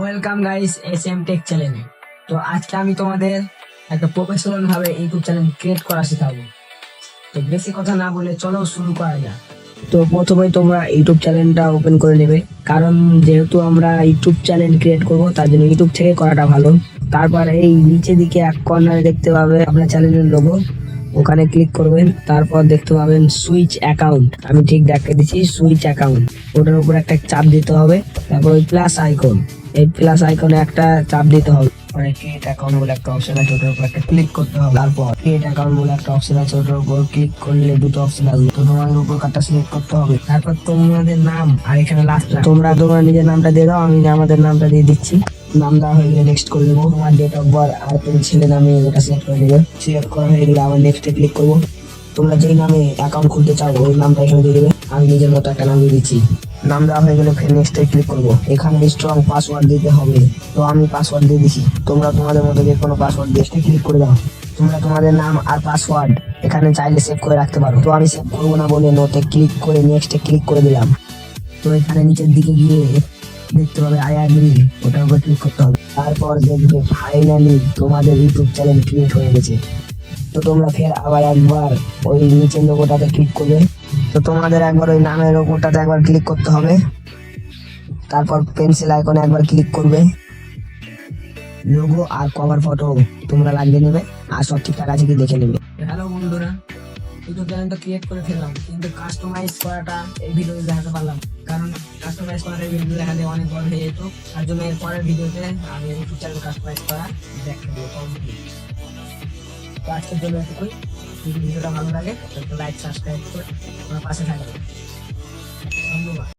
Welcome guys S M tech চ্যানেলে তো আজকে আমি তোমাদের একটা প্রফেশনাল ভাবে ইউটিউব চ্যানেল ক্রিয়েট করা শেখাবো। তো বেশি কথা না বলে চলো শুরু করা যাক। তো প্রথমে তোমরা ইউটিউব চ্যানেলটা ওপেন করে নেবে। কারণ যেহেতু আমরা ইউটিউব চ্যানেল ক্রিয়েট করব, তার জন্য ইউটিউব থেকে করাটা ভালো। তারপর এই নিচে দিকে এক কর্নারে দেখতে পাবে আপনার চ্যানেলের লোগো ওখানে ক্লিক করবেন, তারপর দেখতে পাবেন সুইচ অ্যাকাউন্ট আমি ঠিক দেখিয়ে দিচ্ছি সুইচ অ্যাকাউন্ট ওটার উপর একটা চাপ দিতে হবে। তারপর ওই প্লাস আইকন এই প্লাস আইকনে একটা চাপ দিতে হবে। পরে ক্রিয়েট অ্যাকাউন্ট বলে একটা অপশন আছে, ওটার উপর একটা ক্লিক করতে হবে। তারপর ক্রিয়েট অ্যাকাউন্ট বলে একটা অপশন আছে, ওটার উপর ক্লিক করলে দুটো অপশন আসবে। তো তোমাদের উপর কার্ডটা সিলেক্ট করতে হবে। তারপর তোমাদের নাম আর এখানে লাস্ট তোমরা তোমার নিজের নামটা দিয়ে দাও, আমি আমাদের নামটা দিয়ে দিচ্ছি। নাম দেওয়া হয়ে গেলে নেক্সট করে দেবো। তোমার ডেট অফ বার্থ আর তুমি ছেলে নামে ওটা সিলেক্ট করে দেবে। সিলেক্ট করা হয়ে গেলে আবার নেক্সটে ক্লিক করব। তোমরা যেই নামে অ্যাকাউন্ট খুলতে চাও, ওই নামটা এখানে দিয়ে দেবে। আমি নিজের মতো একটা নাম দিয়ে দিচ্ছি। নাম দেওয়া হয়ে গেলে ফের নেক্সটে ক্লিক করব। এখানে স্ট্রং পাসওয়ার্ড দিতে হবে। তো আমি পাসওয়ার্ড দিয়ে দিছি। তোমরা তোমাদের মতো যে কোনো পাসওয়ার্ড দিয়ে ক্লিক করে দাও। তোমরা তোমাদের নাম আর পাসওয়ার্ড এখানে চাইলে সেভ করে রাখতে পারো। তো আমি সেভ করব না বলে নোটে ক্লিক করে নেক্সটে ক্লিক করে দিলাম। তো এখানে নিচের দিকে গিয়ে দেখতে পাবে আই অ্যাগ্রি ওটার উপর ক্লিক করতে হবে। তারপর দেখবে ফাইনালি তোমাদের ইউটিউব চ্যানেল ক্রিয়েট হয়ে গেছে। তো তোমরা ফের আবার একবার ওই নিচের লোগোটাতে ক্লিক করবে। তো তোমাদের একবার ওই নামের লোগোটাতে একবার ক্লিক করতে হবে। তারপর পেন্সিল আইকনে একবার ক্লিক করবে। লোগো আর কভার ফটো তোমরা লাগিয়ে নেবে আর সব ঠিকঠাক আছে কি দেখে নেবে। হ্যালো বন্ধুরা ইউটিউব চ্যানেলটা ক্রিয়েট করে ফেললাম, কিন্তু কাস্টমাইজ করাটা এই ভিডিওতে দেখাতে পারলাম কারণ কাস্টমাইজ করাটা এই ভিডিও দেখাতে অনেক বড় হয়ে যেত, তার জন্য এর পরের ভিডিওতে আমি ইউটিউব চ্যানেল কাস্টমাইজ করা দেখা দেবো আজকের জন্য এটুকুই। যদি ভিডিওটা ভালো লাগে লাইক সাবস্ক্রাইব করে আমার পাশে থাকবে ধন্যবাদ।